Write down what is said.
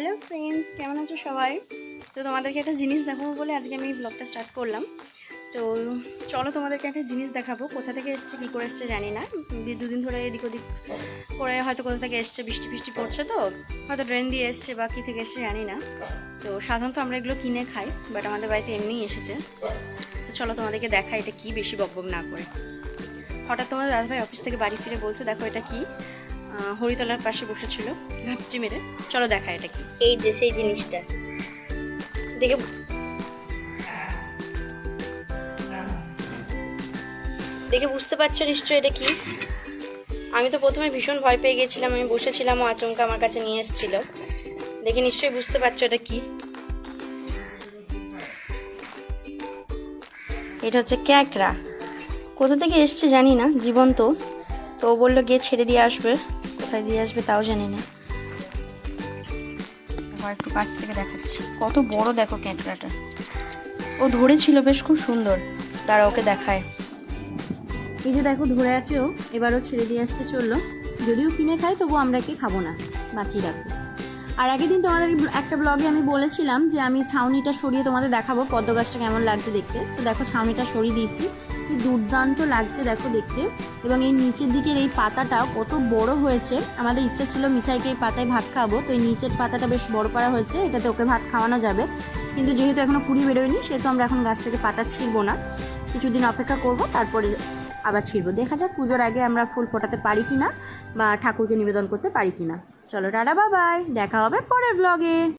Hello friends, কেমন আছো সবাই? তো তোমাদেরকে একটা জিনিস দেখাবো বলে আজকে আমি ব্লগটা স্টার্ট করলাম। তো চলো তোমাদেরকে একটা জিনিস দেখাবো, কোথা থেকে এসছে, কী করে এসছে জানি না। বেশ দুদিন ধরে এদিক ওদিক করে হয়তো কোথা থেকে এসছে, বৃষ্টি ফিষ্টি পড়ছে তো, হয়তো ড্রেন দিয়ে এসছে বা কী থেকে এসছে জানি না। তো সাধারণত আমরা এগুলো কিনে খাই বাট আমাদের বাড়িতে এমনিই এসেছে। তো চলো তোমাদেরকে দেখা এটা কি বেশি বকবক না করে। হঠাৎ তোমাদের দাদাভাই অফিস থেকে বাড়ি ফিরে বলছে, দেখো এটা কি? হরিতলার পাশে বসেছিল, ঘাপটি মেরে। চলো দেখা এটা কি। এই যে সেই জিনিসটা। দেখে দেখে বুঝতে পারছ নিশ্চয়ই এটা কি? আমি তো প্রথমে ভীষণ ভয় পেয়ে গেছিলাম, আমি বসেছিলাম, ও আচমকা আমার কাছে নিয়ে এসেছিল। দেখে নিশ্চয়ই বুঝতে পারছ এটা কি। এটা হচ্ছে ক্যাকড়া। কোথা থেকে এসছে জানি না, জীবন্ত। তো ও বলল গিয়ে ছেড়ে দিয়ে আসবে। কোথায় দিয়ে আসবে তাও জানি না। আবার একটু কাছ থেকে দেখাচ্ছি। কত বড় দেখো ক্যাঁকড়াটা ও ধরেছিল বেশ খুব সুন্দর। তারা ওকে দেখায়। এই যে দেখো ধরে আছে ও। এবারও ছেড়ে দিয়ে আসতে চলল। যদিও কিনে খায় তবু আমরা কি খাব না? বাঁচিয়ে রাখব। আর আগের দিন তোমাদের একটা ব্লগে আমি বলেছিলাম যে আমি ছাউনিটা সরিয়ে তোমাদের দেখাবো পদ্ম গাছটা কেমন লাগছে দেখতে। তো দেখো ছাউনিটা সরিয়ে দিয়েছি। কি দুর্দান্ত লাগছে দেখো দেখতে। এবং এই নিচের দিকের এই পাতাটা কত বড় হয়েছে। আমাদের ইচ্ছে ছিল মিঠাইকে এই পাতায় ভাত খাব। তো এই নিচের পাতাটা বেশ বড় করা হয়েছে। এটাতে ওকে ভাত খাওয়ানো যাবে। কিন্তু যেহেতু এখনও কুড়ি বেরোয়নি, সেহেতু আমরা এখন গাছ থেকে পাতা ছিঁড়বো না। কিছুদিন অপেক্ষা করব, তারপরে আবার ছিঁড়বো। দেখা যাক পুজোর আগে আমরা ফুল ফোটাতে পারি কি না বা ঠাকুরকে নিবেদন করতে পারি কি না চলো টাটা বাবাই দেখা হবে পরের ব্লগে